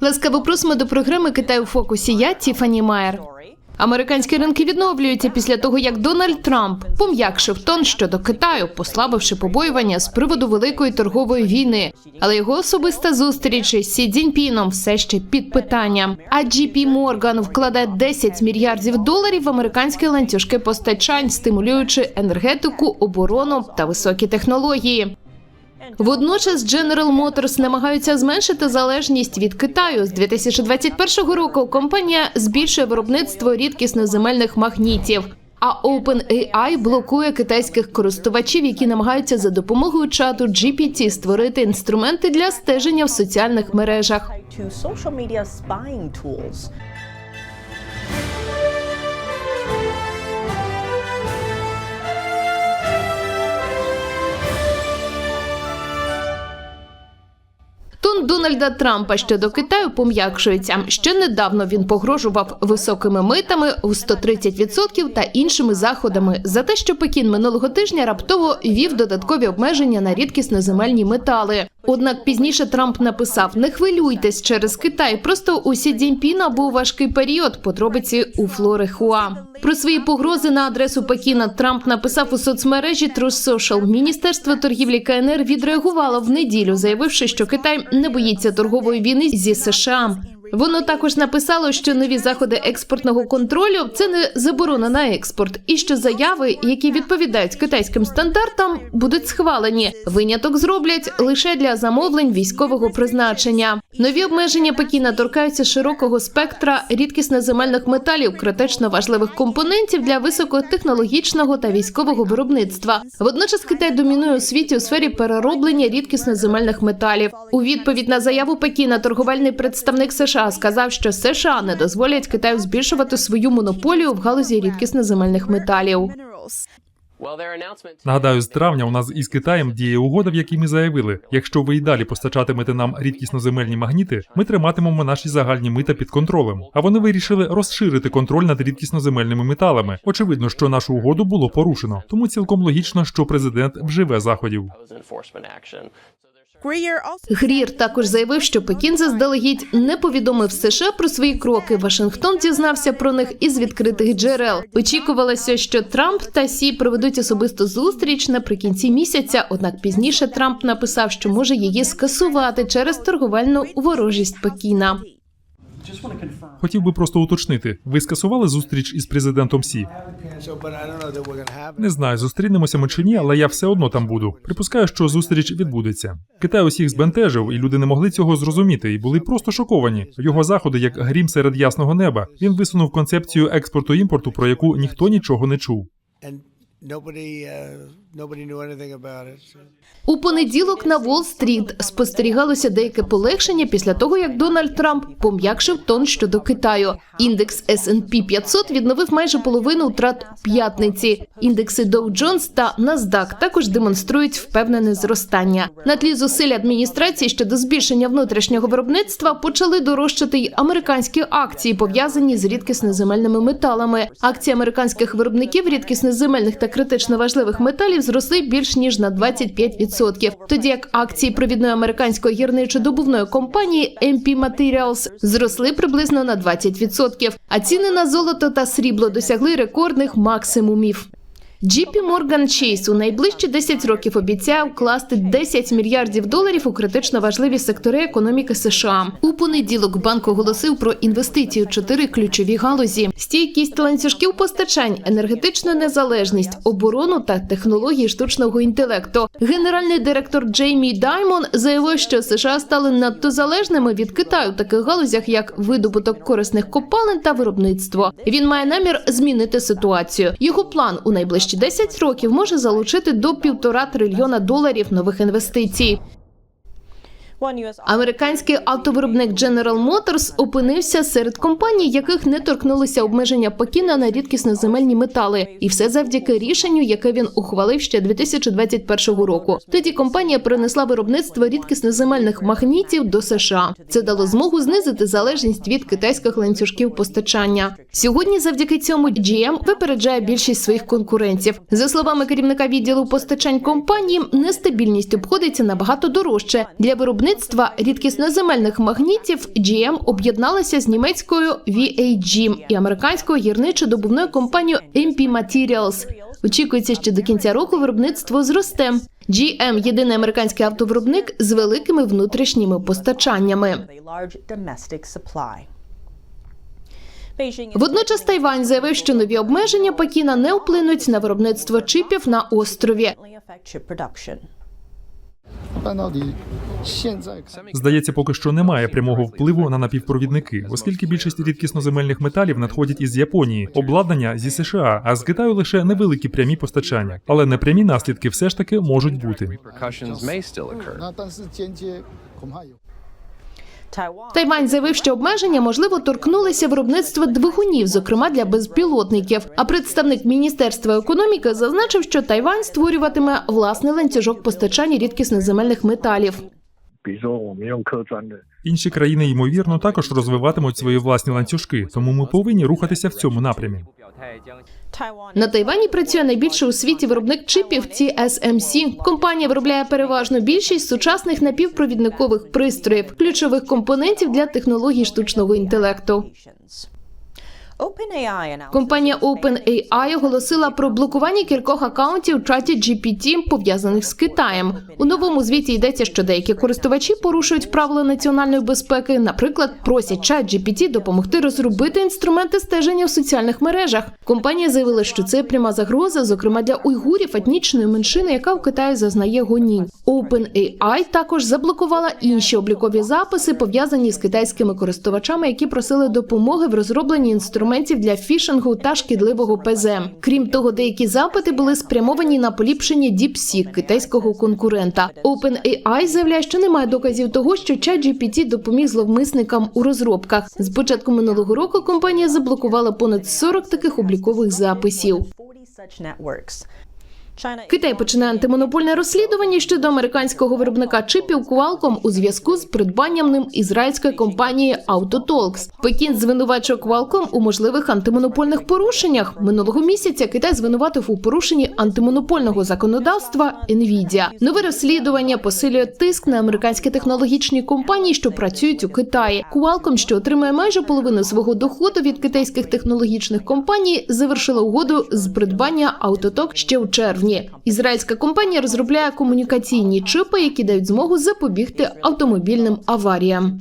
Ласкаво просимо до програми Китай у фокусі. Я Тіфані Майер. Американські ринки відновлюються після того, як Дональд Трамп пом'якшив тон щодо Китаю, послабивши побоювання з приводу великої торгової війни. Але його особиста зустріч із Сі Цзіньпіном все ще під питанням. А JP Morgan вкладає 10 мільярдів доларів в американські ланцюжки постачань, стимулюючи енергетику, оборону та високі технології. Водночас General Motors намагаються зменшити залежність від Китаю. З 2021 року компанія збільшує виробництво рідкісноземельних магнітів. А OpenAI блокує китайських користувачів, які намагаються за допомогою чату GPT створити інструменти для стеження в соціальних мережах. Дональда Трампа щодо Китаю пом'якшується. Ще недавно він погрожував високими митами у 130% та іншими заходами за те, що Пекін минулого тижня раптово вів додаткові обмеження на рідкісноземельні метали. Однак пізніше Трамп написав: не хвилюйтесь через Китай. Просто у Сі Дзіньпіна був важкий період. Подробиці у Флори. Про свої погрози на адресу Пекіна Трамп написав у соцмережі Truth Social. Міністерство торгівлі КНР відреагувало в неділю, заявивши, що Китай не боїться торгової війни зі США. Воно також написало, що нові заходи експортного контролю це не заборона на експорт, і що заяви, які відповідають китайським стандартам, будуть схвалені. Виняток зроблять лише для замовлень військового призначення. Нові обмеження Пекіна торкаються широкого спектра рідкісноземельних металів, критично важливих компонентів для високотехнологічного та військового виробництва. Водночас Китай домінує у світі у сфері перероблення рідкісноземельних металів. У відповідь на заяву Пекіна торговельний представник США сказав, що США не дозволять Китаю збільшувати свою монополію в галузі рідкісноземельних металів. Нагадаю, з травня у нас із Китаєм діє угода, в якій ми заявили: якщо ви й далі постачатимете нам рідкісноземельні магніти, ми триматимемо наші загальні мита під контролем. А вони вирішили розширити контроль над рідкісноземельними металами. Очевидно, що нашу угоду було порушено, тому цілком логічно, що президент вживе заходів. Грір також заявив, що Пекін заздалегідь не повідомив США про свої кроки. Вашингтон дізнався про них із відкритих джерел. Очікувалося, що Трамп та Сі проведуть особисту зустріч наприкінці місяця. Однак пізніше Трамп написав, що може її скасувати через торговельну ворожість Пекіна. Хотів би просто уточнити: ви скасували зустріч із президентом Сі? Не знаю, зустрінемося ми чи ні, але я все одно там буду. Припускаю, що зустріч відбудеться. Китай усіх збентежив, і люди не могли цього зрозуміти, і були просто шоковані. Його заходи, як грім серед ясного неба. Він висунув концепцію експорту імпорту, про яку ніхто нічого не чув. У понеділок на Уолл-стріт спостерігалося деяке полегшення після того, як Дональд Трамп пом'якшив тон щодо Китаю. Індекс S&P 500 відновив майже половину втрат п'ятниці. Індекси Dow Jones та NASDAQ також демонструють впевнене зростання. На тлі зусиль адміністрації щодо збільшення внутрішнього виробництва почали дорожчати й американські акції, пов'язані з рідкісноземельними металами. Акції американських виробників рідкісноземельних та критично важливих металів зросли більш ніж на 25%. Тоді як акції провідної американської гірничо-добувної компанії MP Materials зросли приблизно на 20%, а ціни на золото та срібло досягли рекордних максимумів. JP Morgan Chase у найближчі 10 років обіцяє вкласти 10 мільярдів доларів у критично важливі сектори економіки США. У понеділок банк оголосив про інвестиції у чотири ключові галузі: стійкість ланцюжків постачань, енергетичну незалежність, оборону та технології штучного інтелекту. Генеральний директор Джеймі Даймон заявив, що США стали надто залежними від Китаю в таких галузях, як видобуток корисних копалин та виробництво. Він має намір змінити ситуацію. Його план у найближчі 10 років може залучити до півтора трильйона доларів нових інвестицій. Американський автовиробник General Motors опинився серед компаній, яких не торкнулися обмеження Пекіна на рідкісноземельні метали, і все завдяки рішенню, яке він ухвалив ще 2021 року. Тоді компанія перенесла виробництво рідкісноземельних магнітів до США. Це дало змогу знизити залежність від китайських ланцюжків постачання. Сьогодні, завдяки цьому, GM випереджає більшість своїх конкурентів. За словами керівника відділу постачань компанії, нестабільність обходиться набагато дорожче для виробництва виробництва рідкісноземельних магнітів GM об'єдналася з німецькою VAG і американською гірничо-добувною компанією MP Materials. Очікується, що до кінця року виробництво зросте. GM – єдиний американський автовиробник з великими внутрішніми постачаннями. Водночас Тайвань заявив, що нові обмеження Пекіна не вплинуть на виробництво чипів на острові. Здається, поки що немає прямого впливу на напівпровідники, оскільки більшість рідкісноземельних металів надходять із Японії, обладнання зі США, а з Китаю лише невеликі прямі постачання. Але непрямі наслідки все ж таки можуть бути. Тайвань заявив, що обмеження можливо торкнулися виробництва двигунів, зокрема для безпілотників. А представник міністерства економіки зазначив, що Тайвань створюватиме власний ланцюжок постачання рідкісноземельних металів. Інші країни ймовірно також розвиватимуть свої власні ланцюжки, тому ми повинні рухатися в цьому напрямі. На Тайвані працює найбільший у світі виробник чипів TSMC. Компанія виробляє переважно більшість сучасних напівпровідникових пристроїв, ключових компонентів для технологій штучного інтелекту. Компанія OpenAI оголосила про блокування кількох акаунтів ChatGPT, пов'язаних з Китаєм. У новому звіті йдеться, що деякі користувачі порушують правила національної безпеки, наприклад, просять ChatGPT допомогти розробити інструменти стеження в соціальних мережах. Компанія заявила, що це пряма загроза, зокрема для уйгурів етнічної меншини, яка в Китаї зазнає гонінь. OpenAI також заблокувала інші облікові записи, пов'язані з китайськими користувачами, які просили допомоги в розробленні інструментів для фішингу та шкідливого ПЗ. Крім того, деякі запити були спрямовані на поліпшення DeepSeek, китайського конкурента. OpenAI заявляє, що немає доказів того, що ChatGPT допоміг зловмисникам у розробках. З початку минулого року компанія заблокувала понад 40 таких облікових записів. Китай починає антимонопольне розслідування щодо американського виробника чипів Qualcomm у зв'язку з придбанням ним ізраїльської компанії Autotalks. Пекін звинувачує Qualcomm у можливих антимонопольних порушеннях. Минулого місяця Китай звинуватив у порушенні антимонопольного законодавства Nvidia. Нове розслідування посилює тиск на американські технологічні компанії, що працюють у Китаї. Qualcomm, що отримує майже половину свого доходу від китайських технологічних компаній, завершила угоду з придбання Autotalk ще у червні. Ізраїльська компанія розробляє комунікаційні чипи, які дають змогу запобігти автомобільним аваріям.